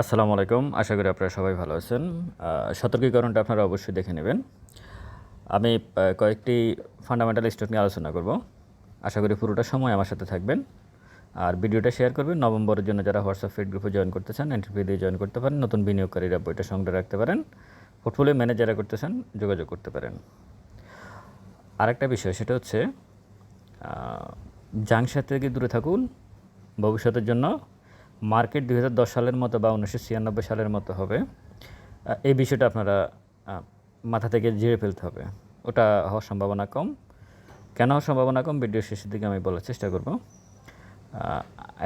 আসসালামু আলাইকুম। আশা করি আপনারা সবাই ভালো আছেন। সতর্কীকরণটা আপনারা অবশ্যই দেখে নেবেন। আমি কয়েকটি ফান্ডামেন্টাল স্টক নিয়ে আলোচনা করব। আশা করি পুরোটা সময় আমার সাথে থাকবেন। আর ভিডিওটা শেয়ার করবেন। নভেম্বরের জন্য যারা হোয়াটসঅ্যাপ ফিড গ্রুপে জয়েন করতে চান এন্ট্রি দিয়ে জয়েন করতে পারেন। নতুন বিনিয়োগকারীরা বইটা সংগ্রহ রাখতে পারেন। পোর্টফোলিও ম্যানেজাররা করতে চান, যোগাযোগ করতে পারেন। আরেকটা বিষয়, সেটা হচ্ছে জাংশা থেকে দূরে থাকুন। ভবিষ্যতের জন্য মার্কেট দু হাজার দশ সালের মতো বা উনিশশো ছিয়ানব্বই সালের মতো হবে এই বিষয়টা আপনারা মাথা থেকে ঝেড়ে ফেলতে হবে। ওটা হওয়ার সম্ভাবনা কম। কেন হওয়ার সম্ভাবনা কম? ভিডিও শেষের দিকে আমি বলার চেষ্টা করব।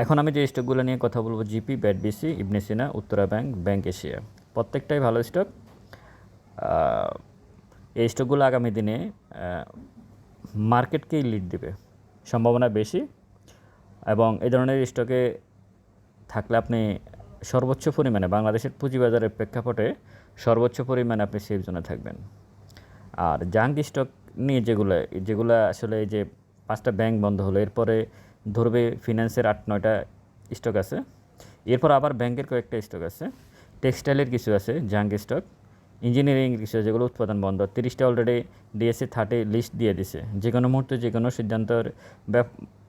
এখন আমি যে স্টকগুলো নিয়ে কথা বলব, GP, BAT, BC, Ibn Sina, Uttara bank bank Asia, প্রত্যেকটাই ভালো স্টক। এই স্টকগুলো আগামী দিনে মার্কেটকেই লিড দেবে, সম্ভাবনা বেশি। এবং এই ধরনের স্টকে থাকলে আপনি সর্বোচ্চ পরিমাণে বাংলাদেশের পুঁজিবাজারের প্রেক্ষাপটে সর্বোচ্চ পরিমাণে আপনি সেফ জোনে থাকবেন। আর জাঙ্ক স্টক নিয়ে যেগুলো যেগুলো আসলে এই যে পাঁচটা ব্যাংক বন্ধ হলো, এরপরে ধরবে ফিনান্সের আট, নয়টা স্টক আছে। এরপর আবার ব্যাংকের কয়েকটা স্টক আছে। টেক্সটাইলের কিছু আছে জাঙ্ক স্টক ইঞ্জিনিয়ারিং কিছু যেগুলো উৎপাদন বন্ধ। তিরিশটা অলরেডি ডিএসসি থার্টি লিস্ট দিয়ে দিছে। যে কোনো মুহূর্তে যে কোনো সিদ্ধান্তের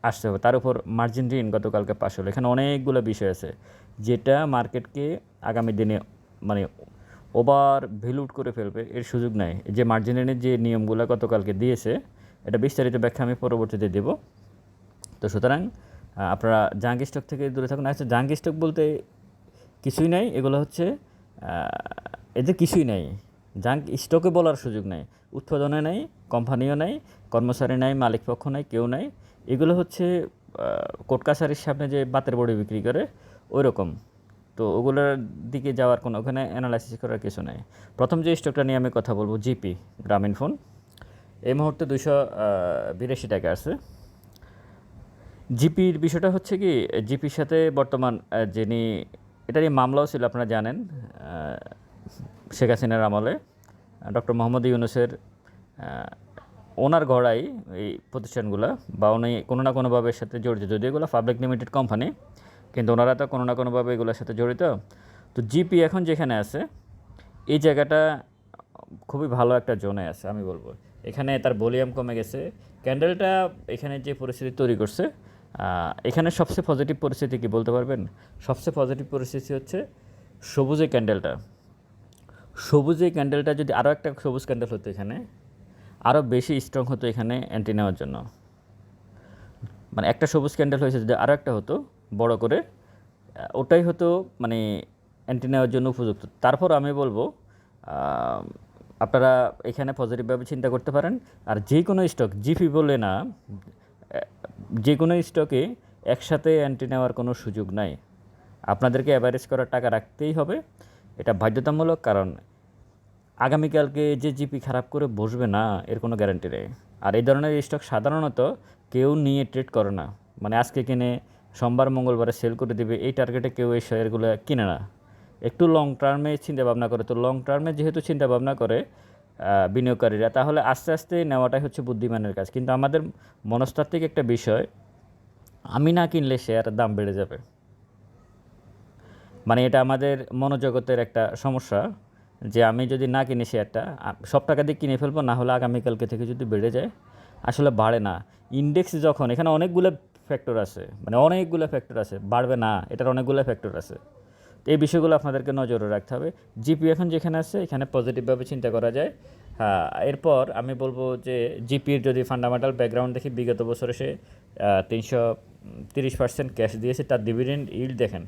আসতে হবে। তার উপর মার্জিন ঋণ গতকালকে পাশ হলো। এখানে অনেকগুলো বিষয় আছে যেটা মার্কেটকে আগামী দিনে মানে ওভার ভ্যালুড করে ফেলবে, এর সুযোগ নাই। যে মার্জিন ঋণের যে নিয়মগুলো গতকালকে দিয়েছে, এটা বিস্তারিত ব্যাখ্যা আমি পরবর্তীতে দেব। তো সুতরাং আপনারা জাঙ্ক স্টক থেকে দূরে থাকুন। আচ্ছা জাঙ্ক স্টক বলতে কিছুই নাই, এগুলো হচ্ছে এদের কিছুই নাই। জাঙ্ক স্টকে বলার সুযোগ নাই। উৎপাদনে নাই কোম্পানিও নাই, কর্মচারী নাই মালিক পক্ষ নাই, কেউ নাই। এগুলো হচ্ছে কোর্ট কাছারির সামনে যে বাতের বড়ি বিক্রি করে ওই রকম তো ওগুলোর দিকে যাওয়ার কোনো ওখানে অ্যানালাইসিস করার কিছু নাই। প্রথম যে স্টকটা নিয়ে আমি কথা বলব, জিপি, গ্রামীণ ফোন, এই মুহূর্তে দুশো বিরাশি টাকা আছে। জিপির বিষয়টা হচ্ছে কি, জিপির সাথে বর্তমান যিনি, এটা নিয়ে মামলাও ছিল, আপনারা জানেন শেখ হাসিনার আমলে ডক্টর মোহাম্মদ ইউনুসের ওনার গড়াই এই প্রতিষ্ঠানগুলো বা উনি কোনো না কোনোভাবে সাথে জড়িত। যদি এগুলো পাবলিক লিমিটেড কোম্পানি কিন্তু ওনারা তো কোনো না কোনোভাবে এগুলোর সাথে জড়িত। তো জিপি এখন যেখানে আছে, এই জায়গাটা খুবই ভালো একটা জোনে আছে, আমি বলব। এখানে তার ভলিউম কমে গেছে। ক্যান্ডেলটা এখানে যে পরিস্থিতি তৈরি করছে এখানে সবচেয়ে পজিটিভ পরিস্থিতি কি বলতে পারবেন? সবচেয়ে পজিটিভ পরিস্থিতি হচ্ছে সবুজে ক্যান্ডেলটা। সবুজে ক্যান্ডেলটা যদি আরও একটা সবুজ ক্যান্ডেল হতো এখানে আরও বেশি স্ট্রং হতো এখানে অ্যান্টি নেওয়ার জন্য। মানে একটা সবুজ ক্যান্ডেল হয়েছে যদি আরও একটা হতো, বড় করে ওটাই হতো মানে অ্যান্টি নেওয়ার জন্য উপযুক্ত। তারপর আমি বলব আপনারা এখানে পজিটিভভাবে চিন্তা করতে পারেন, আর যে কোনো স্টক জিপি বলে না যে কোনো স্টকে একসাথে অ্যান্টি নেওয়ার কোনো সুযোগ নাই। আপনাদেরকে অ্যাভারেজ করার টাকা রাখতেই হবে। এটা বাধ্যতামূলক, কারণ আগামীকালকে যে জিপি খারাপ করে বসবে না, এর কোনো গ্যারান্টি নেই। আর এই ধরনের স্টক সাধারণত কেউ নিয়ে ট্রেড করে না। মানে আজকে কিনে সোমবার, মঙ্গলবারে সেল করে দেবে, এই টার্গেটে কেউ এই শেয়ারগুলো কিনে না। একটু লং টার্মে চিন্তা ভাবনা করে তো লং টার্মে যেহেতু চিন্তা ভাবনা করে বিনিয়োগকারীরা, তাহলে আস্তে আস্তে নেওয়াটাই হচ্ছে বুদ্ধিমানের কাজ। কিন্তু আমাদের মনস্তাত্ত্বিক একটা বিষয়, আমি না কিনলে শেয়ারের দাম বেড়ে যাবে। মানে এটা আমাদের মনোজগতের একটা সমস্যা। যে আমি যদি না কিনি শেয়ারটা সব টাকা দিয়ে কিনে ফেলব, না হলে আগামীকালকে থেকে যদি বেড়ে যায়, আসলে বাড়ে না। ইন্ডেক্স যখন, এখানে অনেকগুলো ফ্যাক্টর আছে মানে অনেকগুলো ফ্যাক্টর আছে, বাড়বে না, এটার অনেকগুলো ফ্যাক্টর আছে। তো এই বিষয়গুলো আপনাদেরকে নজরে রাখতে হবে। জিপি এখন যেখানে আছে, এখানে পজিটিভভাবে চিন্তা করা যায়। হ্যাঁ এরপর আমি বলব যে জিপির যদি ফান্ডামেন্টাল ব্যাকগ্রাউন্ড দেখি, বিগত বছরে সে তিনশো তিরিশ পার্সেন্ট ক্যাশ দিয়েছে, তার ডিভিডেন্ড ইল্ড দেখেন।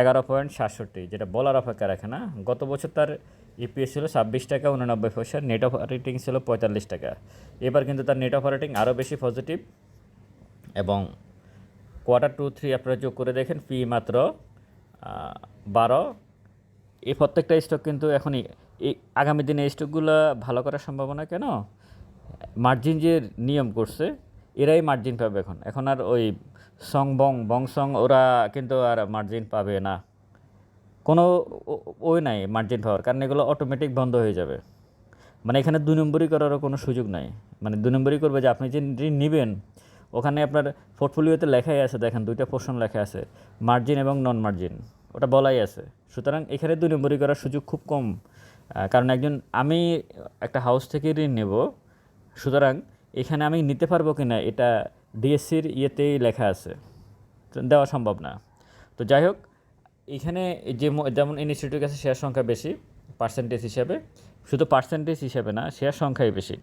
এগারো পয়েন্ট সাতষট্টি, যেটা বলার অপেক্ষা রাখে না। গত বছর তার ইপিএস ছিল ছাব্বিশ টাকা, উননব্বই পয়সা। নেট অপারেটিং ছিল পঁয়তাল্লিশ টাকা। এবার কিন্তু তার নেট অপারেটিং আরও বেশি পজিটিভ এবং কোয়ার্টার টু থ্রি আপনারা যোগ করে দেখেন পি মাত্র বারো। এই প্রত্যেকটা স্টক কিন্তু এখনই এই আগামী দিনে এই স্টকগুলো ভালো করার সম্ভাবনা কেন? মার্জিন যে নিয়ম করছে, এরাই মার্জিন পাবে এখন। এখন আর ওই সং বং বং সং, ওরা কিন্তু আর মার্জিন পাবে না। কোনো ওই নাই মার্জিন পাওয়ার কারণ এগুলো অটোমেটিক বন্ধ হয়ে যাবে। মানে এখানে দুই নম্বরই করারও কোনো সুযোগ নাই। মানে দু নম্বরই করবে যে আপনি যে ঋণ নেবেন, ওখানে আপনার পোর্টফোলিওতে লেখাই আছে, দেখেন দুইটা পোর্শন লেখা আছে মার্জিন এবং নন মার্জিন ওটা বলাই আছে। সুতরাং এখানে দুই নম্বরই করার সুযোগ খুব কম। কারণ একজন, আমি একটা হাউস থেকে ঋণ নেব, সুতরাং এখানে আমি নিতে পারব কি না এটা ডিএসসির ইয়েতেই লেখা আছে। দেওয়া সম্ভব না। তো যাই হোক এখানে যে যেমন ইনস্টিটিউটের কাছে শেয়ার সংখ্যা বেশি পার্সেন্টেজ হিসাবে। শুধু পার্সেন্টেজ হিসাবে না, শেয়ার সংখ্যাই বেশি।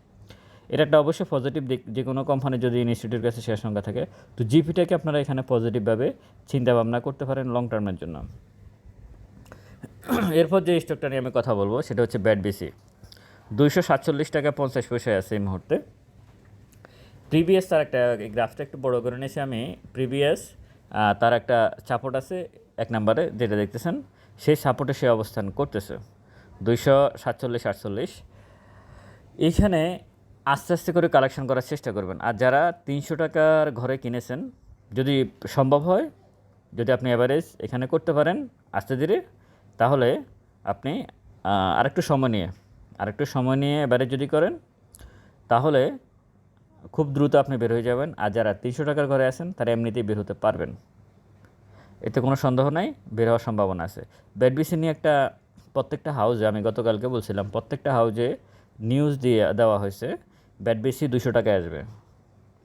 এটা একটা অবশ্যই পজিটিভ দিক, যে কোনো কোম্পানি যদি ইনস্টিটিউটের কাছে শেয়ার সংখ্যা থাকে, তো জিপিটাকে আপনারা এখানে পজিটিভভাবে চিন্তা ভাবনা করতে পারেন লং টার্মের জন্য। এরপর যে স্টকটা নিয়ে আমি কথা বলব, সেটা হচ্ছে ব্যাট বিসি দুইশো সাতচল্লিশ টাকা পঞ্চাশ পয়সায় আছে এই মুহূর্তে। প্রিভিয়াস তার একটা গ্রাফটা একটু বড় করে নিয়েছি আমি। প্রিভিয়াস তার একটা সাপোর্ট আছে এক নম্বরে, যেটা দেখতেছেন, সেই সাপোর্টে সে অবস্থান করতেছে। দুইশো সাতচল্লিশ আটচল্লিশ। এইখানে আস্তে আস্তে করে কালেকশন করার চেষ্টা করবেন। আর যারা তিনশো টাকার ঘরে কিনেছেন, যদি সম্ভব হয়, যদি আপনি অ্যাভারেজ এখানে করতে পারেন আস্তে ধীরে, তাহলে আপনি আরেকটু সময় নিয়ে, আরেকটু সময় নিয়ে এবারে যদি করেন, তাহলে খুব দ্রুত আপনি বের হয়ে যাবেন আর যারা তিনশো টাকার ঘরে আছেন, তারা এমনিতেই বের হতে পারবেন। এতে কোনো সন্দেহ নাই, বের হওয়ার সম্ভাবনা আছে। ব্যাডবিসি নিয়ে একটা প্রত্যেকটা হাউজে, আমি গতকালকে বলছিলাম, প্রত্যেকটা হাউজে নিউজ দিয়ে দেওয়া হয়েছে ব্যাডবিসি দুশো টাকায় আসবে।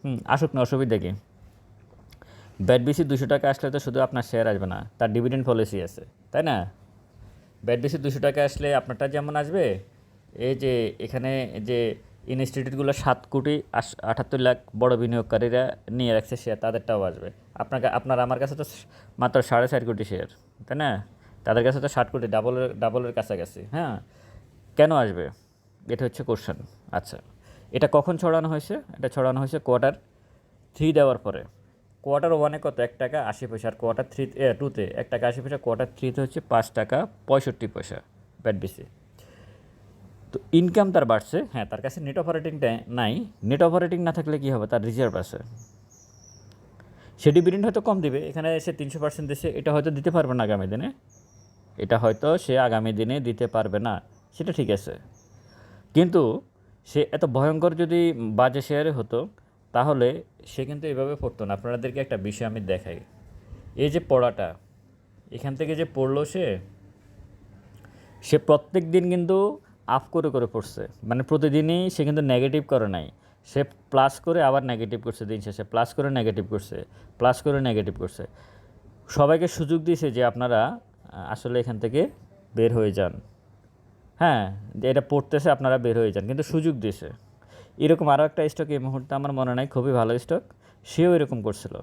হুম, আসুক না, অসুবিধা কি? ব্যাডবিসি দুশো টাকা আসলে তো শুধু আপনার শেয়ার আসবে না, তার ডিভিডেন্ড পলিসি আছে, তাই না? ব্যাডবিসি দুশো টাকা আসলে আপনারটা যেমন আসবে, এই যে এখানে যে ইনস্টিটিউটগুলো সাত কোটি আটাত্তর লাখ বড় বিনিয়োগকারীরা নিয়ে রাখছে শেয়ার তাদেরটাও আসবে। আপনাকে, আপনার আমার কাছে তো মাত্র সাড়ে চার কোটি শেয়ার তাই না? তাদের কাছে তো ষাট কোটি ডাবলের ডাবলের কাছাকাছি হ্যাঁ? কেন আসবে? এটা হচ্ছে কোশ্চেন আচ্ছা। এটা কখন ছড়ানো হয়েছে? এটা ছড়ানো হয়েছে কোয়ার্টার থ্রি দেওয়ার পরে। কোয়ার্টার ওয়ানে কত? এক টাকা আশি পয়সা, আর কোয়ার্টার থ্রি টুতে এক টাকা আশি পয়সা কোয়ার্টার থ্রিতে হচ্ছে পাঁচ টাকা পঁয়ষট্টি পয়সা, ব্যাট বেশি তো ইনকাম তার বাড়ছে। হ্যাঁ তার কাছে নেট অপারেটিংটা নাই। নেট অপারেটিং না থাকলে কী হবে? তার রিজার্ভ আছে। সে ডিভিডেন্ড হয়তো কম দিবে। এখানে সে তিনশো পার্সেন্ট দিচ্ছে এটা হয়তো দিতে পারবে না আগামী দিনে। এটা হয়তো সে আগামী দিনে দিতে পারবে না। সেটা ঠিক আছে। কিন্তু সে এত ভয়ঙ্কর যদি বাজে শেয়ারে হতো, তাহলে সে কিন্তু এভাবে পড়তো না। আপনাদেরকে একটা বিষয় আমি দেখাই। এই যে পড়াটা, এখান থেকে যে পড়ল সে সে প্রত্যেক দিন কিন্তু আপ করে করে পড়ছে। মানে প্রতিদিনই সে কিন্তু নেগেটিভ করে নাই। সে প্লাস করে আবার নেগেটিভ করছে দিন শেষে। প্লাস করে নেগেটিভ করছে প্লাস করে নেগেটিভ করছে। সবাইকে সুযোগ দিয়েছে যে আপনারা আসলে এখান থেকে বের হয়ে যান। হ্যাঁ এটা পড়তেছে, আপনারা বের হয়ে যান। কিন্তু সুযোগ দিয়েছে। এরকম আরও একটা স্টক এই মুহূর্তে আমার মনে নাই, খুবই ভালো স্টক সেও এরকম করছিল।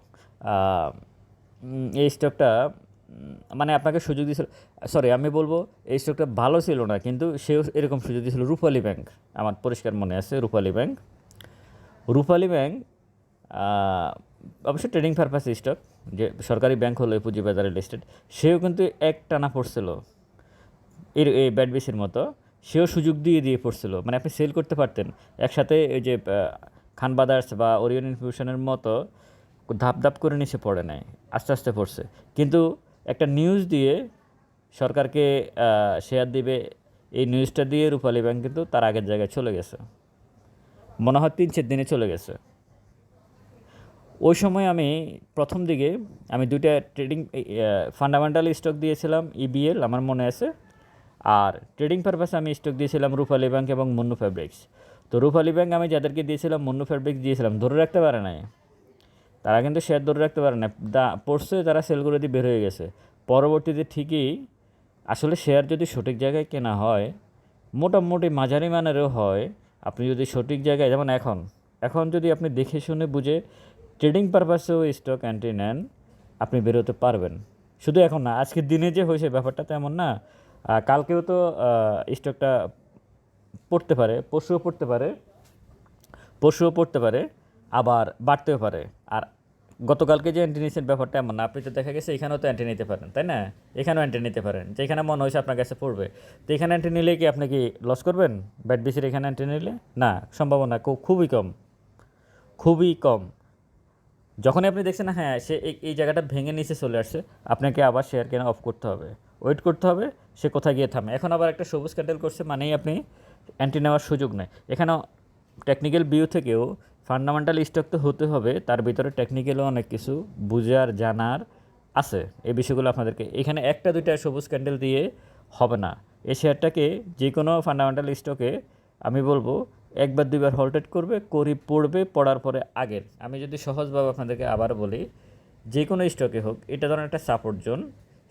এই স্টকটা মানে আপনাকে সুযোগ দিয়েছিল সরি আমি বলব এই স্টকটা ভালো ছিল না কিন্তু সেও এরকম সুযোগ দিয়েছিল রূপালী ব্যাংক। আমার পরিষ্কার মনে আছে রূপালী ব্যাংক। রূপালী ব্যাংক আহ, অবশ্যই ট্রেডিং পারপাস স্টক যে সরকারি ব্যাংক হলো পুঁজিবাজারে লিস্টেড সেও কিন্তু এক টানা পড়ছিল। এর এই ব্যাট বেসির মতো সেও সুযোগ দিয়ে দিয়ে পড়ছিল। মানে আপনি সেল করতে পারতেন। একসাথে এই যে খান বাদার্স বা ওরিয়ন ইনফিউশনের মতো ধাপ ধাপ করে নিচে পড়ে নেয় আস্তে আস্তে পড়ছে। কিন্তু একটা নিউজ দিয়ে সরকারকে শেয়ার দিবে। এই নিউজটা দিয়ে রূপালী ব্যাংক কিন্তু তার আগের জায়গায় চলে গেছে। মনে হয় তিন চার দিনে চলে গেছে। ওই সময় আমি প্রথম দিকে আমি দুইটা ট্রেডিং ফান্ডামেন্টাল স্টক দিয়েছিলাম ইবিএল আমার মনে আছে। আর ট্রেডিং পারপাসে আমি স্টক দিয়েছিলাম রূপালী ব্যাংক এবং মুন্নু ফ্যাব্রিক্স তো রূপালী ব্যাংক আমি যাদেরকে দিয়েছিলাম, মুন্নু ফ্যাব্রিক্স দিয়েছিলাম, ধরে রাখতে পারে নাই। তারা কিন্তু শেয়ার ধরে রাখতে পারে না। দা, পড়ছে তারা সেল করে দিয়ে বের হয়ে গেছে। পরবর্তীতে ঠিকই আসলে শেয়ার যদি সঠিক জায়গায় কেনা হয়, মোটামুটি মাঝারি মানেরও হয়, আপনি যদি সঠিক জায়গায়, যেমন এখন এখন যদি আপনি দেখে শুনে বুঝে ট্রেডিং পারপাসেও স্টক এন্ট্রি নেন, আপনি বেরোতে পারবেন। শুধু এখন না আজকের দিনে যে হয়েছে ব্যাপারটা তেমন না কালকেও তো স্টকটা পড়তে পারে, পরশুও পড়তে পারে, পরশুও পড়তে পারে। আবার বাড়তেও পারে। আর গতকালকে যে অ্যান্টি নিয়েছেন ব্যাপারটা এমন না। আপনি তো দেখা গেছে এখানেও তো অ্যান্টি নিতে পারেন, তাই না? এখানেও অ্যান্টি নিতে পারেন। যেখানে মনে হয়েছে আপনার কাছে পড়বে। তো এখানে অ্যান্টি নিলে কি আপনি কি লস করবেন? ব্যাট বিসির এখানে অ্যান্টি নিলে? না, সম্ভাবনা খুব, খুবই কম। খুবই কম। যখনই আপনি দেখছেন হ্যাঁ সে এই এই জায়গাটা ভেঙে নিচে চলে আসছে, আপনাকে আবার শেয়ার কেনা অফ করতে হবে। ওয়েট করতে হবে, সে কোথায় গিয়ে থামে। এখন আবার একটা সবুজ ক্যান্ডেল করছে মানেই আপনি অ্যান্টি নেওয়ার সুযোগ নেই। এখানেও টেকনিক্যাল ভিউ থেকেও ফান্ডামেন্টাল স্টক তো হতে হবে, তার ভিতরে টেকনিক্যালও অনেক কিছু বুঝার, জানার আছে। এই বিষয়গুলো আপনাদেরকে, এখানে একটা, দুইটা সবুজ ক্যান্ডেল দিয়ে হবে না। এই শেয়ারটাকে যে কোনো ফান্ডামেন্টাল স্টকে আমি বলব, একবার, দুইবার হল্টেড করবে, করি পড়বে, পড়ার পরে আগের। আমি যদি সহজভাবে আপনাদেরকে আবার বলি যে কোনো স্টকে হোক, এটা ধরেন একটা সাপোর্ট জোন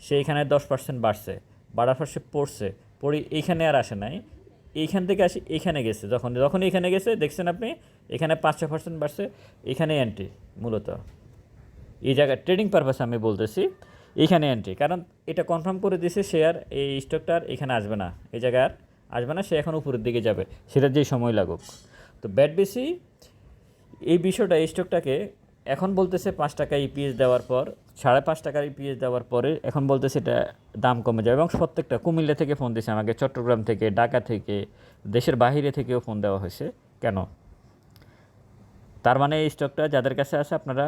সে এখানে দশ পার্সেন্ট বাড়ছে, বাড়ার সে পড়ছে, পড়ে এইখানে আর আসে নাই। এইখান থেকে আসি এইখানে গেছে। যখন যখন এখানে গেছে, দেখছেন আপনি, এখানে পাঁচ ছ পার্সেন্ট বাড়ছে, এখানে এন্ট্রি মূলত। এই জায়গায় ট্রেডিং পারপাস আমি বলতেছি এইখানে এন্ট্রি কারণ এটা কনফার্ম করে দিয়েছে শেয়ার এই স্টকটা আর এখানে আসবে না। এই জায়গায় আর আসবে না, সে এখন উপরের দিকে যাবে। সেটা যেই সময় লাগুক। তো ব্যাট বেশি এই বিষয়টা, এই স্টকটাকে এখন বলতেছে পাঁচ টাকা ইপিএস দেওয়ার পর সাড়ে পাঁচ টাকার ইপিএস দেওয়ার পরে এখন বলতে সেটা দাম কমে যাবে এবং প্রত্যেকটা কুমিল্লা থেকে ফোন দিয়েছে আমাকে চট্টগ্রাম থেকে ঢাকা থেকে দেশের বাইরে থেকেও ফোন দেওয়া হয়েছে। কেন? তার মানে এই স্টকটা যাদের কাছে আছে আপনারা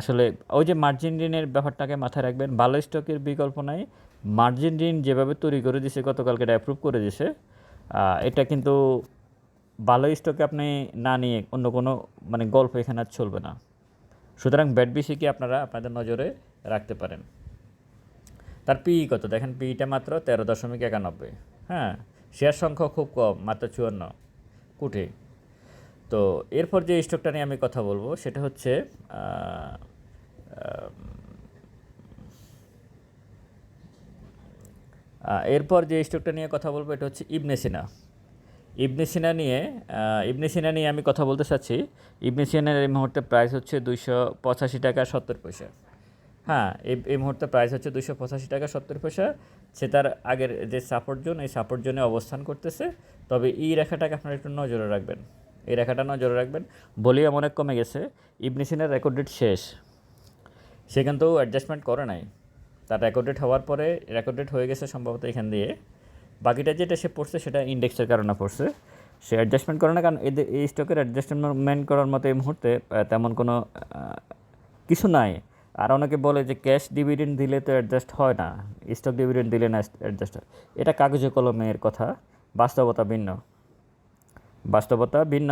আসলে ওই যে মার্জিন ঋণের ব্যাপারটাকে মাথায় রাখবেন ভালো স্টকের বিকল্প নাই। মার্জিন ঋণ যেভাবে তৈরি করে দিছে গতকালকে এটা অ্যাপ্রুভ করে আহ, এটা কিন্তু ভালো স্টকে আপনি না নিয়ে অন্য কোনো মানে গল্প এখানে আর চলবে না। সুতরাং ব্যাট বিসিকে আপনারা আপনাদের নজরে রাখতে পারেন? তার পিই কত? দেখেন পিইটা মাত্র তেরো দশমিক একানব্বই। হ্যাঁ শেয়ার সংখ্যা খুব কম, মাত্র চুয়ান্ন কোটি। তো এরপর যে স্টকটা নিয়ে আমি কথা বলব, সেটা হচ্ছে এরপর যে স্টকটা নিয়ে কথা বলব, এটা হচ্ছে ইবনে সিনা। ইবনে সিনা নিয়ে ইবনে সিনা নিয়ে আমি কথা বলতে চাচ্ছি। ইবনে সিনার এই মুহূর্তে প্রাইস হচ্ছে দুইশো পঁচাশি টাকা সত্তর পয়সা। হ্যাঁ এই এই মুহূর্তে প্রাইস হচ্ছে দুশো পঁচাশি টাকা সত্তর পয়সা। সে তার আগের যে সাপোর্ট জোন এই সাপোর্ট জোনে অবস্থান করতেছে। তবে এই রেখাটাকে আপনারা একটু নজরে রাখবেন। এই রেখাটা নজরে রাখবেন। ভলিউম অনেক কমে গেছে। ইবনে সিনার রেকর্ড ডেট শেষ। সে কিন্তু অ্যাডজাস্টমেন্ট করে নাই। তার রেকর্ড ডেট হওয়ার পরে রেকর্ড ডেট হয়ে গেছে সম্ভবত এখান দিয়ে। বাকিটা যেটা সে পড়ছে সেটা ইন্ডেক্সের কারণে পড়ছে। সে অ্যাডজাস্টমেন্ট করে না, কারণ এদের, এই স্টকের অ্যাডজাস্টমেন্ট করার মতো এই মুহূর্তে তেমন কোনো কিছু নাই। আর অনেকে বলে যে ক্যাশ ডিভিডেন্ড দিলে তো অ্যাডজাস্ট হয় না। স্টক ডিভিডেন্ড দিলে না অ্যাডজাস্ট হয়। এটা কাগজে কলমের কথা, বাস্তবতা ভিন্ন। বাস্তবতা ভিন্ন।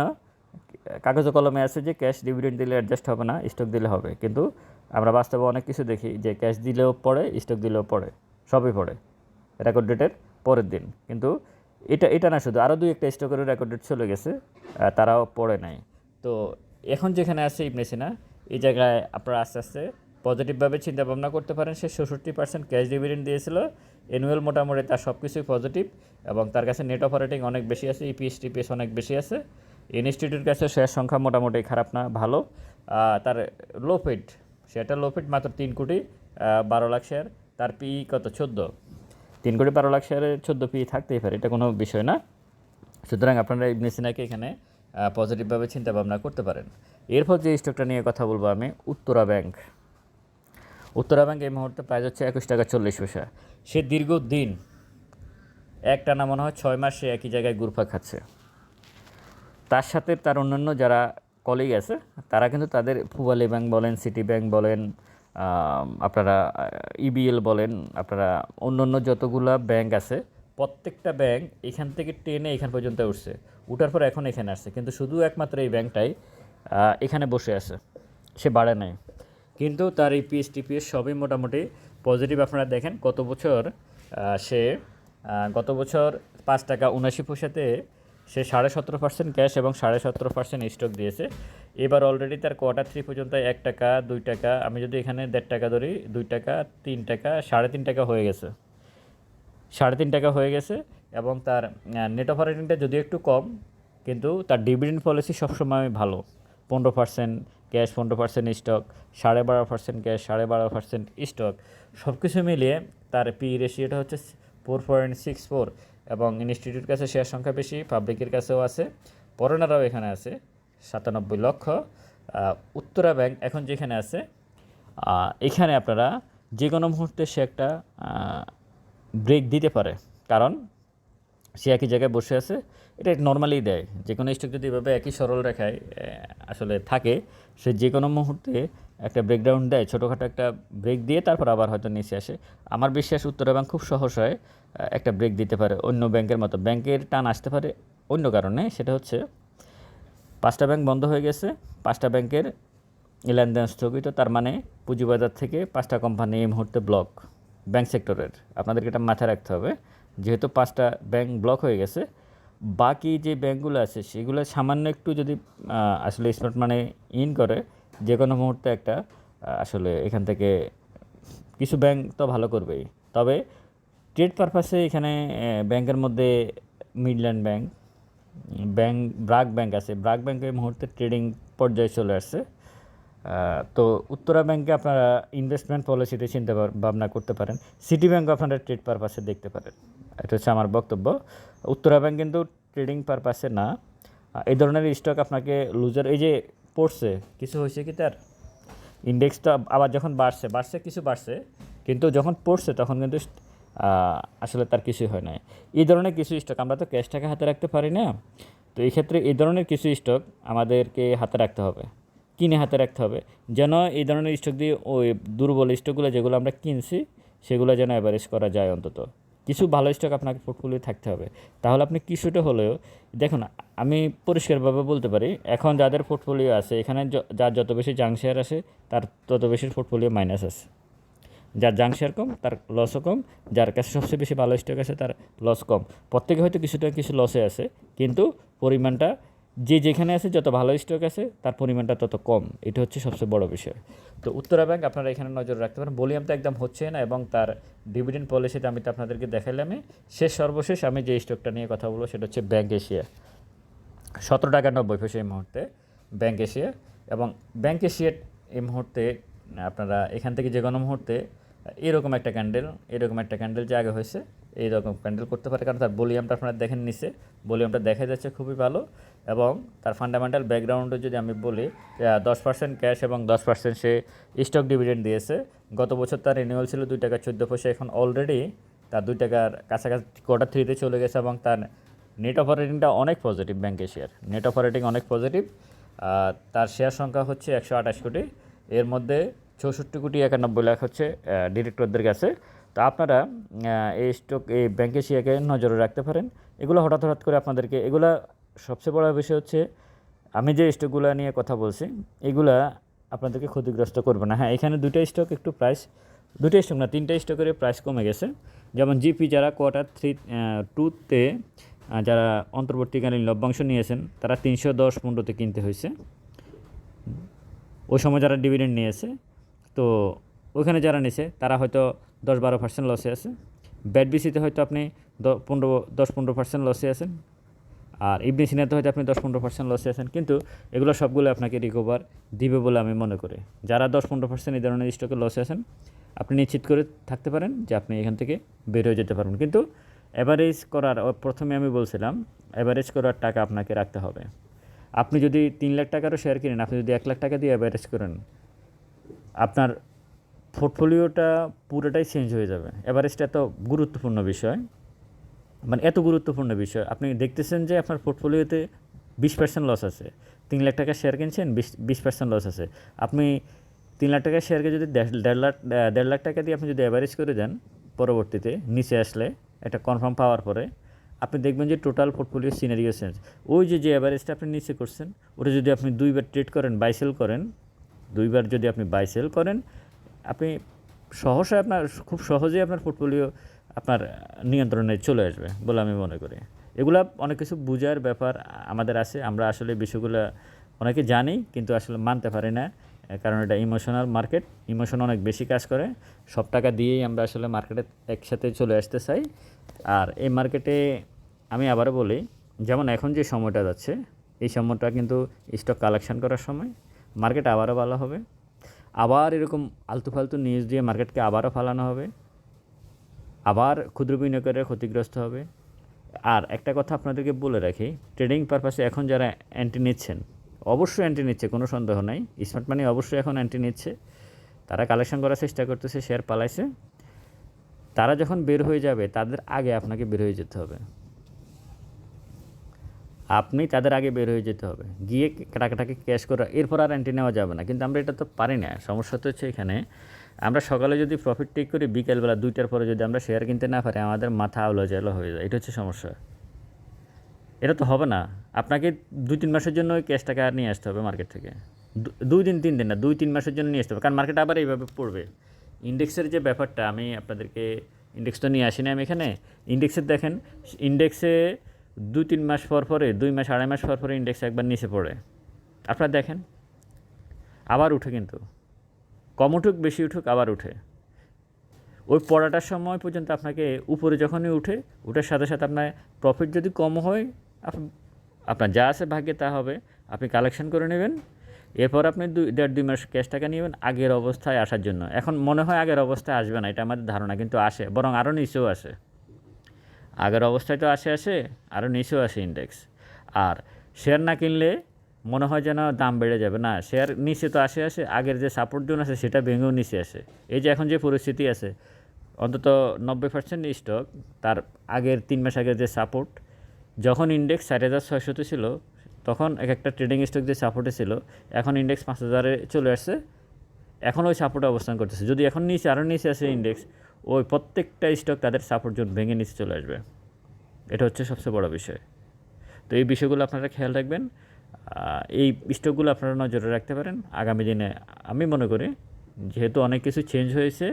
কাগজে কলমে আছে যে ক্যাশ ডিভিডেন্ড দিলে অ্যাডজাস্ট হবে না স্টক দিলে হবে। কিন্তু আমরা বাস্তবে অনেক কিছু দেখি যে ক্যাশ দিলেও পড়ে স্টক দিলেও পড়ে। সবই পড়ে। রেকর্ড ডেটের পরের দিন। কিন্তু এটা এটা না শুধু আরও দুই একটা স্টকের রেকর্ড চলে গেছে তারাও পড়ে নাই। তো এখন যেখানে আছে ইবনে সিনা, এই জায়গায় আপনারা আস্তে আস্তে পজিটিভভাবে চিন্তা ভাবনা করতে পারেন। সে ষষট্টি পার্সেন্ট ক্যাশ ডিভিডেন্ড দিয়েছিল। অ্যানুয়াল মোটামুটি তার সব কিছুই পজিটিভ এবং তার কাছে নেট অপারেটিং অনেক বেশি আছে ইপিএস টিপিএস অনেক বেশি আছে। ইনস্টিটিউটের কাছে শেয়ার সংখ্যা মোটামুটি খারাপ না, ভালো। তার লো ফিট সেটা লো ফিট মাত্র তিন কোটি বারো লাখ শেয়ার তার পি কত? চোদ্দ। তিন কোটি বারো লাখ শেয়ারের চোদ্দ পি থাকতেই পারে, এটা কোনো বিষয় না। সুতরাং আপনারা ইবনে সিনাকে এখানে পজিটিভভাবে চিন্তা ভাবনা করতে পারেন। এরপর যে স্টকটা নিয়ে কথা বলব আমি, উত্তরা ব্যাংক। উত্তরা ব্যাংক এই মুহূর্তে প্রাইস হচ্ছে একুশ টাকা চল্লিশ পয়সা। সে দীর্ঘদিন একটা না মনে হয় ছয় মাস একই জায়গায় গুরফা খাচ্ছে। তার সাথে তার অন্যান্য যারা কলিগ আছে, তারা কিন্তু তাদের পুবালি ব্যাংক বলেন সিটি ব্যাংক বলেন আপনারা ইবিএল বলেন, আপনারা অন্য অন্য যতগুলা ব্যাংক আছে, প্রত্যেকটা ব্যাংক এখান থেকে টেনে এখান পর্যন্ত উঠছে। উঠার পর এখন এখানে আসছে। কিন্তু শুধু একমাত্র এই ব্যাংকটাই এখানে বসে আছে। সে বাড়ে নাই। কিন্তু তার এই পিএস টিপিএস সবই মোটামুটি পজিটিভ আপনারা দেখেন কত বছর সে গত বছর পাঁচ টাকা উনাশি পয়সাতে সে সাড়ে সতেরো পার্সেন্ট ক্যাশ এবং সাড়ে সতেরো পার্সেন্ট স্টক দিয়েছে। এবার অলরেডি তার কোয়ার্টার থ্রি পর্যন্ত এক টাকা, দুই টাকা, আমি যদি এখানে দেড় টাকা ধরি, দুই টাকা, তিন টাকা, সাড়ে তিন টাকা হয়ে গেছে। সাড়ে তিন টাকা হয়ে গেছে এবং তার নেট অপারেটিংটা যদিও একটু কম, কিন্তু তার ডিভিডেন্ড পলিসি সবসময় ভালো। পনেরো পার্সেন্ট ক্যাশ পনেরো পার্সেন্ট স্টক সাড়ে বারো পার্সেন্ট ক্যাশ সাড়ে বারো পার্সেন্ট স্টক সব কিছু মিলিয়ে তার পি রেশিওটা হচ্ছে ফোর পয়েন্ট সিক্স ফোর এবং ইনস্টিটিউট কাছে শেয়ার সংখ্যা বেশি, পাবলিকের কাছেও আছে। পরনারাও এখানে আছে, সাতানব্বই লক্ষ। উত্তরা ব্যাংক এখন যেখানে আছে এখানে আপনারা যে কোনো মুহূর্তে সে একটা ব্রেক দিতে পারে। কারণ সে একই জায়গায় বসে আছে এটা নর্মালি দেয়। যে কোনো স্টক যদি এভাবে একই সরল রেখায় আসলে থাকে, সে যে কোনো মুহূর্তে একটা ব্রেকডাউন দেয়, ছোটোখাটো একটা ব্রেক দিয়ে তারপর আবার হয়তো নিচে আসে। আমার বিশ্বাস উত্তরা ব্যাংক খুব সহজ হয় একটা ব্রেক দিতে পারে অন্য ব্যাংকের মতো। ব্যাংকের টান আসতে পারে অন্য কারণে, সেটা হচ্ছে পাঁচটা ব্যাংক বন্ধ হয়ে গেছে, পাঁচটা ব্যাংকের লেনদেন স্থগিত, তার মানে পুঁজিবাজার থেকে পাঁচটা কোম্পানি এই মুহূর্তে ব্লক ব্যাংক সেক্টরের আপনাদেরকে এটা মাথায় রাখতে হবে, যেহেতু পাঁচটা ব্যাংক ব্লক হয়ে গেছে বাকি যে ব্যাংকগুলো আছে, সেগুলো সামান্য একটু যদি আসলে স্মার্ট মানে ইন করে যে কোনো মুহূর্তে একটা আসলে এখান থেকে কিছু ব্যাংক তো ভালো করবেই। তবে ট্রেড পারপাসে এখানে ব্যাংকের মধ্যে Midland bank bank, BRAC bank আছে। ব্রাক ব্যাংক এই মুহূর্তে ট্রেডিং পর্যায়ে চলে আসছে। তো উত্তরা ব্যাংকে আপনারা ইনভেস্টমেন্ট পলিসিতে চিন্তা ভাবনা করতে পারেন। সিটি ব্যাংক আপনারা ট্রেড পারপাসে দেখতে পারেন। এটা হচ্ছে আমার বক্তব্য। উত্তরা ব্যাংক কিন্তু ট্রেডিং পারপাসে না। এই ধরনের স্টক আপনাকে লুজার এই যে পড়ছে, কিছু হয়েছে কি তার? ইন্ডেক্সটা আবার যখন বাড়ছে বাড়ছে, কিছু বাড়ছে, কিন্তু যখন পড়ছে তখন কিন্তু আসলে তার কিছুই হয় না এই ধরনের কিছু স্টক আমরা তো ক্যাশ টাকা হাতে রাখতে পারি না। তো এই ক্ষেত্রে এই ধরনের কিছু স্টক আমাদেরকে হাতে রাখতে হবে। কিনে হাতে রাখতে হবে। যেন এই ধরনের স্টক দিয়ে ওই দুর্বল স্টকগুলো যেগুলো আমরা কিনছি, সেগুলো যেন অ্যাভারেজ করা যায় অন্তত। কিছু ভালো স্টক আপনাকে পোর্টফোলিও থাকতে হবে। তাহলে আপনি কিছুটা হলেও, দেখুন, আমি পরিষ্কারভাবে বলতে পারি, এখন যাদের পোর্টফোলিও আছে, এখানে যার যত বেশি জাং শেয়ার আছে, তার তত বেশি পোর্টফোলিও মাইনাস আছে। যার জাং শেয়ার কম, তার লসও কম, যার কাছে সবচেয়ে বেশি ভালো স্টক আছে, তার লস কম। প্রত্যেকে হয়তো কিছুটা কিছু লসে আছে, কিন্তু পরিমাণটা যে যেখানে আছে, যত ভালো স্টক আছে, তার পরিমাণটা তত কম। এটা হচ্ছে সবচেয়ে বড় বিষয়। তো উত্তরা ব্যাংক আপনারা এখানে নজর রাখতে পারেন। ভলিউম তো একদম হচ্ছে না এবং তার ডিভিডেন্ড পলিসিটা আমি তো আপনাদেরকে দেখাইলামই শেষ, সর্বশেষ আমি যে স্টকটা নিয়ে কথা বলব, সেটা হচ্ছে ব্যাংক এশিয়া সতেরো টাকা নব্বই পয়সা এই মুহূর্তে ব্যাংক এশিয়া এবং ব্যাংক এশিয়া এই মুহূর্তে আপনারা এখান থেকে যে কোনো মুহূর্তে এরকম একটা ক্যান্ডেল এরকম একটা ক্যান্ডেল যে আগে হয়েছে এইরকম ক্যান্ডেল করতে পারে। কারণ তার ভলিউমটা আপনারা দেখেন নিচে। ভলিউমটা দেখা যাচ্ছে খুবই ভালো এবং তার ফান্ডামেন্টাল ব্যাকগ্রাউন্ডে যদি আমি বলি দশ পার্সেন্ট ক্যাশ এবং দশ পার্সেন্ট সে স্টক ডিভিডেন্ড দিয়েছে। গত বছর তার রিনিউয়াল ছিল দুই টাকা চোদ্দ পয়সা, এখন অলরেডি তার দুই টাকার কাছাকাছি কোয়ার্টার থ্রিতে চলে গেছে এবং তার নেট অপারেটিংটা অনেক পজিটিভ ব্যাংকের শেয়ার নেট অপারেটিং অনেক পজিটিভ তার শেয়ার সংখ্যা হচ্ছে একশো আঠাশ কোটি। এর মধ্যে চৌষট্টি কোটি একানব্বই লাখ হচ্ছে ডিরেক্টরদের কাছে। তো আপনারা এই স্টক এই ব্যাংকের শেয়ারকে নজরে রাখতে পারেন। এগুলো হঠাৎ হঠাৎ করে আপনাদেরকে, এগুলা সবচেয়ে বড় বিষয় হচ্ছে, আমি যে স্টকগুলো নিয়ে কথা বলছি, এগুলা আপনাদেরকে ক্ষতিগ্রস্ত করবে না। হ্যাঁ এখানে দুইটা স্টক একটু প্রাইস দুটো স্টক না, তিনটা স্টকের প্রাইস কমে গেছে। যেমন জিপি যারা কোয়ার্টার থ্রি টুতে যারা অন্তর্বর্তীকালীন লভ্যাংশ নিয়েছেন, তারা তিনশো দশ পনেরোতে কিনতে হয়েছে। ওই সময় যারা ডিভিডেন্ড নিয়েছে, তো ওইখানে যারা নিছে, তারা হয়তো দশ বারো পার্সেন্ট লসে আছে ব্যাট বিসিতে হয়তো আপনি পনেরো দশ পনেরো পার্সেন্ট লসে আছেন। আর ইবনি সিনাতে হয়তো আপনি দশ পনেরো পার্সেন্ট লসে আছেন। কিন্তু এগুলো সবগুলো আপনাকে রিকভার দিবে বলে আমি মনে করি। যারা দশ পনেরো পার্সেন্ট এই ধরনের স্টকে লসে আছেন, আপনি নিশ্চিত করে থাকতে পারেন যে আপনি এখান থেকে বের হয়ে যেতে পারবেন। কিন্তু অ্যাভারেজ করার প্রথমে আমি বলছিলাম অ্যাভারেজ করার টাকা আপনাকে রাখতে হবে। আপনি যদি তিন লাখ টাকারও শেয়ার কিনেন, আপনি যদি এক লাখ টাকা দিয়ে অ্যাভারেজ করেন, আপনার পোর্টফোলিওটা পুরোটাই চেঞ্জ হয়ে যাবে। অ্যাভারেজটা এত গুরুত্বপূর্ণ বিষয়। মানে এত গুরুত্বপূর্ণ বিষয়। আপনি দেখতেছেন যে আপনার পোর্টফোলিওতে বিশ পার্সেন্ট লস আছে। তিন লাখ টাকা শেয়ার কিনছেন, বিশ বিশ পার্সেন্ট লস আছে। আপনি তিন লাখ টাকার শেয়ারকে যদি দেড় লাখ দেড় লাখ টাকা দিয়ে আপনি যদি অ্যাভারেজ করে দেন পরবর্তীতে, নিচে আসলে একটা কনফার্ম পাওয়ার পরে, আপনি দেখবেন যে টোটাল পোর্টফোলিও সিনারিও চেঞ্জ ওই যে যে অ্যাভারেজটা আপনি নিচে করছেন, ওটা যদি আপনি দুইবার ট্রেড করেন বাই সেল করেন, দুইবার যদি আপনি বাই সেল করেন আপনি সহসায় আপনার, খুব সহজেই আপনার পোর্টফোলিও আপনার নিয়ন্ত্রণে চলে আসবে বলে আমি মনে করি। এগুলা অনেক কিছু বোঝার ব্যাপার আমাদের আছে। আমরা আসলে বিষয়গুলো অনেকে জানি, কিন্তু আসলে মানতে পারি না কারণ এটা ইমোশনাল মার্কেট ইমোশন অনেক বেশি কাজ করে। সব টাকা দিয়েই আমরা আসলে মার্কেটে একসাথে চলে আসতে চাই। আর এই মার্কেটে আমি আবারও বলি, যেমন এখন যে সময়টা যাচ্ছে, এই সময়টা কিন্তু স্টক কালেকশন করার সময় মার্কেট আবারও ভালো হবে। আবার এরকম আলতু ফালতু নিউজ দিয়ে মার্কেটকে আবারও ফালানো হবে, আবার ক্ষুদ্র বিনিয়োগকারীরা ক্ষতিগ্রস্ত হবে। আর একটা কথা আপনাদেরকে বলে রাখি ট্রেডিং পারপাসে এখন যারা অ্যান্টি নিচ্ছেন, অবশ্যই অ্যান্টি নিচ্ছে, কোনো সন্দেহ নাই। স্মার্ট মানি অবশ্যই এখন অ্যান্টি নিচ্ছে। তারা কালেকশন করার চেষ্টা করতেছে শেয়ার পালাইছে। তারা যখন বের হয়ে যাবে, তাদের আগে আপনাকে বের হয়ে যেতে হবে। আপনি তাদের আগে বের হয়ে যেতে হবে। গিয়ে টাকাটাকে ক্যাশ করা, এরপর আর অ্যান্টি নেওয়া যাবে না। কিন্তু আমরা এটা তো পারি না। সমস্যা তো হচ্ছে এখানে, আমরা সকালে যদি প্রফিট টেক করি, বিকেলবেলা দুইটার পরে যদি আমরা শেয়ার কিনতে না পারি, আমাদের মাথা আলো জালো হয়ে যায়। এটা হচ্ছে সমস্যা। এটা তো হবে না। আপনাকে দুই তিন মাসের জন্য ওই ক্যাশ টাকা আর নিয়ে আসতে হবে মার্কেট থেকে। দুই দিন, তিন দিন না, দুই তিন মাসের জন্য নিয়ে আসতে হবে। কারণ মার্কেট আবার এইভাবে পড়বে। ইন্ডেক্সের যে ব্যাপারটা, আমি আপনাদেরকে ইন্ডেক্স তো নিয়ে আসিনি আমি এখানে। ইন্ডেক্সের দেখেন ইন্ডেক্সে দুই তিন মাস পর পরে, দুই মাস, আড়াই মাস পর পরে ইন্ডেক্স একবার নিচে পড়ে। আপনারা দেখেন, আবার উঠে কিন্তু। কম উঠুক, বেশি উঠুক, আবার উঠে। ওই পড়াটার সময় পর্যন্ত আপনাকে উপরে যখনই উঠে উঠার সাথে সাথে আপনার প্রফিট যদি কম হয়, আপ- আপনার যা আছে ভাগ্যে তা হবে। আপনি কালেকশন করে নেবেন। এরপর আপনি দুই, দেড়, দুই মাস ক্যাশ টাকা নেবেন, আগের অবস্থায় আসার জন্য। এখন মনে হয় আগের অবস্থায় আসবে না, এটা আমাদের ধারণা, কিন্তু আসে, বরং আরও নিচেও আসে। আগের অবস্থায় তো আসে আসে, আরও নিচেও আসে ইন্ডেক্স আর শেয়ার না কিনলে মনে হয় যেন দাম বেড়ে যাবে। না শেয়ার নিচে তো আসে আসে, আগের যে সাপোর্ট জোন আছে সেটা ভেঙেও নিচে আসে। এই যে এখন যে পরিস্থিতি আছে, অন্তত নব্বই পার্সেন্ট স্টক তার আগের তিন মাস আগের যে সাপোর্ট যখন ইন্ডেক্স ষাট হাজার ছয়শতে ছিল, তখন এক একটা ট্রেডিং স্টক যে সাপোর্টে ছিল, এখন ইন্ডেক্স পাঁচ হাজারে চলে আসছে। এখন ওই সাপোর্টে অবস্থান করতেছে। যদি এখন নিচে, আরও নিচে আসে ইন্ডেক্স ওই প্রত্যেকটা স্টক তাদের সাপোর্ট জোন ভেঙে নিচে চলে আসবে। এটা হচ্ছে সবচেয়ে বড় বিষয়। তো এই বিষয়গুলো আপনারা খেয়াল রাখবেন। এই স্টকগুলো আপনারা নজরে রাখতে পারেন। আগামী দিনে আমি মনে করি যেহেতু অনেক কিছু চেঞ্জ হয়েছে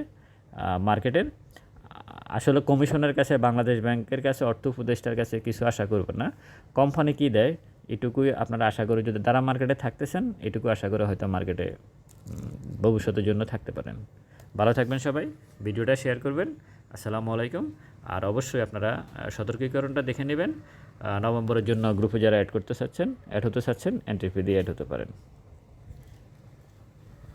মার্কেটের আসলে কমিশনের কাছে, বাংলাদেশ ব্যাংকের কাছে, অর্থ উপদেষ্টার কাছে কিছু আশা করবেন না। কোম্পানি কী দেয়, এটুকুই আপনারা আশা করে যদি তারা মার্কেটে থাকতেছেন, এটুকু আশা করে হয়তো মার্কেটে ভবিষ্যতের জন্য থাকতে পারেন। ভালো থাকবেন সবাই, ভিডিওটা শেয়ার করবেন, আসসালামু আলাইকুম। আর অবশ্যই আপনারা সতর্কীকরণটা দেখে নেবেন। নভেম্বরের জন্য গ্রুপে যারা অ্যাড করতে চাচ্ছেন অ্যাড হতে চাচ্ছেন এন্ট্রি ফি দিয়ে অ্যাড হতে পারেন।